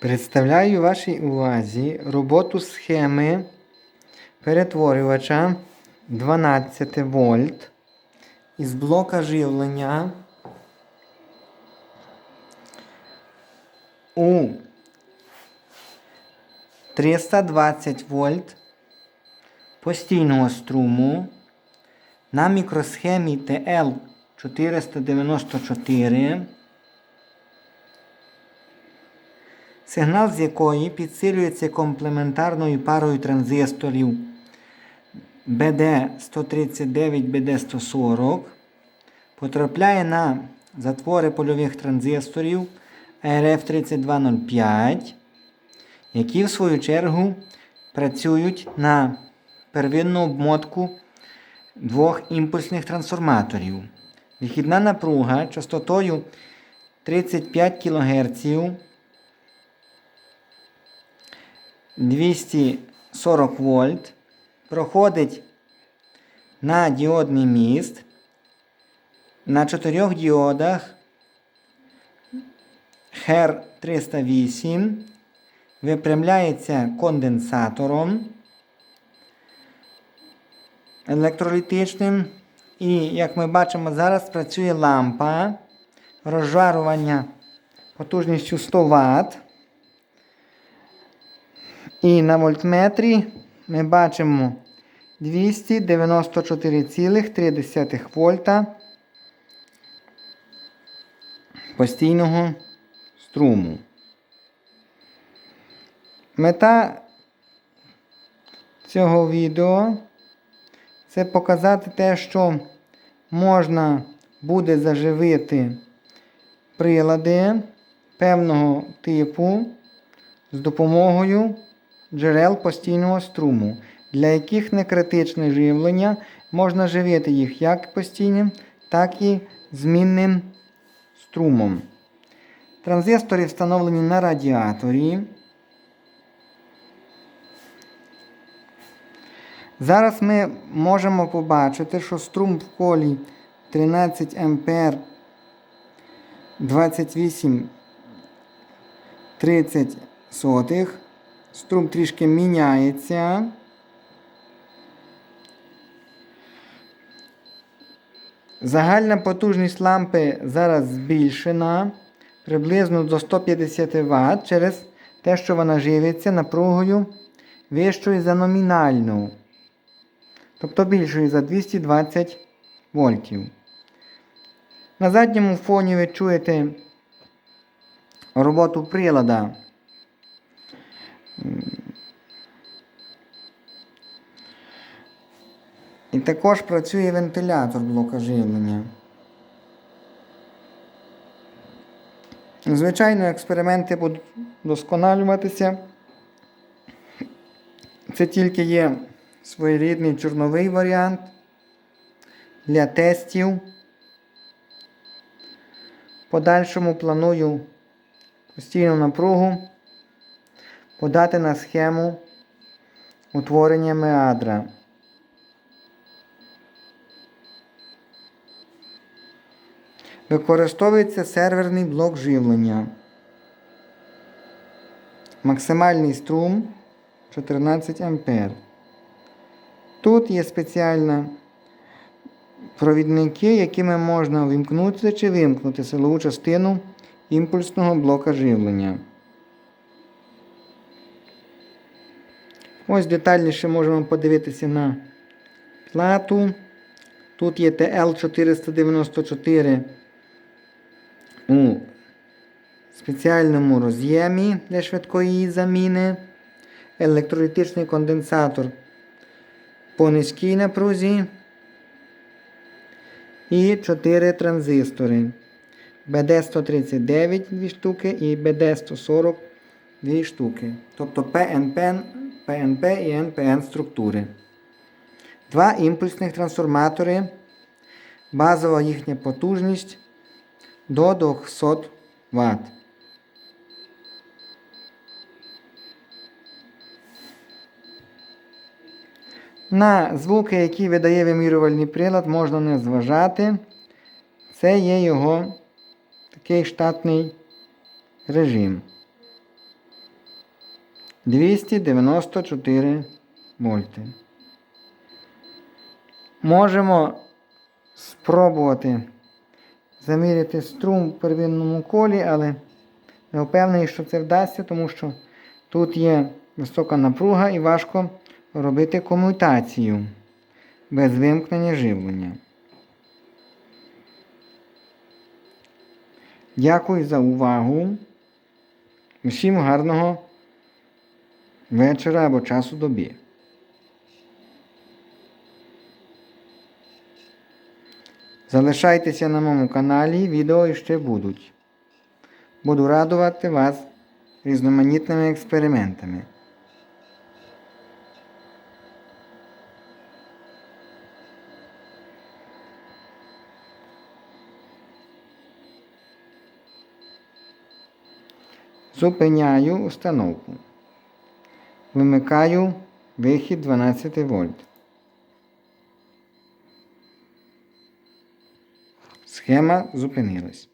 Представляю вашій увазі роботу схеми перетворювача 12 вольт із блока живлення у 320 вольт постійного струму на мікросхемі TL494 сигнал з якої підсилюється комплементарною парою транзисторів BD139 BD140, потрапляє на затвори польових транзисторів RF3205, які в свою чергу працюють на первинну обмотку двох імпульсних трансформаторів. Вихідна напруга частотою 35 кГц 240 вольт проходить на діодний міст на чотирьох діодах HER 308 випрямляється конденсатором електролітичним. І, як ми бачимо, зараз працює лампа розжарування потужністю 100 Вт. І на вольтметрі ми бачимо 294,3 вольта постійного струму. Мета цього відео це показати те, що можна буде заживити прилади певного типу з допомогою джерел постійного струму, для яких не критичне живлення, можна живити їх як постійним, так і змінним струмом. Транзистори встановлені на радіаторі. Зараз ми можемо побачити, що струм в колі 13 А 28 30 сотих. Струм трішки міняється. Загальна потужність лампи зараз збільшена приблизно до 150 Вт через те, що вона живиться напругою вищою за номінальну. Тобто більшою за 220 вольтів. На задньому фоні ви чуєте роботу прилада. Також працює вентилятор блока живлення. Звичайно, експерименти будуть досконалюватися. Це тільки є своєрідний чорновий варіант для тестів. Подальшому планую постійну напругу подати на схему утворення меадра. Використовується серверний блок живлення. Максимальний струм 14 А. Тут є спеціальні провідники, якими можна вимкнути чи вимкнути силову частину імпульсного блока живлення. Ось детальніше можемо подивитися на плату. Тут є TL494 у спеціальному роз'ємі для швидкої її заміни. Електролітичний конденсатор по низькій напрузі. І 4 транзистори. BD139 2 штуки і BD140 2 штуки. Тобто PNP, PNP і NPN структури. Два імпульсних трансформатори. Базова їхня потужність до 200 Вт. На звуки, які видає вимірювальний прилад, можна не зважати. Це є його такий штатний режим. 294 вольти. Можемо спробувати заміряти струм в первинному колі, але не впевнений, що це вдасться, тому що тут є висока напруга і важко робити комутацію без вимкнення живлення. Дякую за увагу. Усім гарного вечора або часу доби. Залишайтеся на моєму каналі, відео ще будуть. Буду радувати вас різноманітними експериментами. Зупиняю установку. Вимикаю вихід 12 вольт. Схема зупинилась.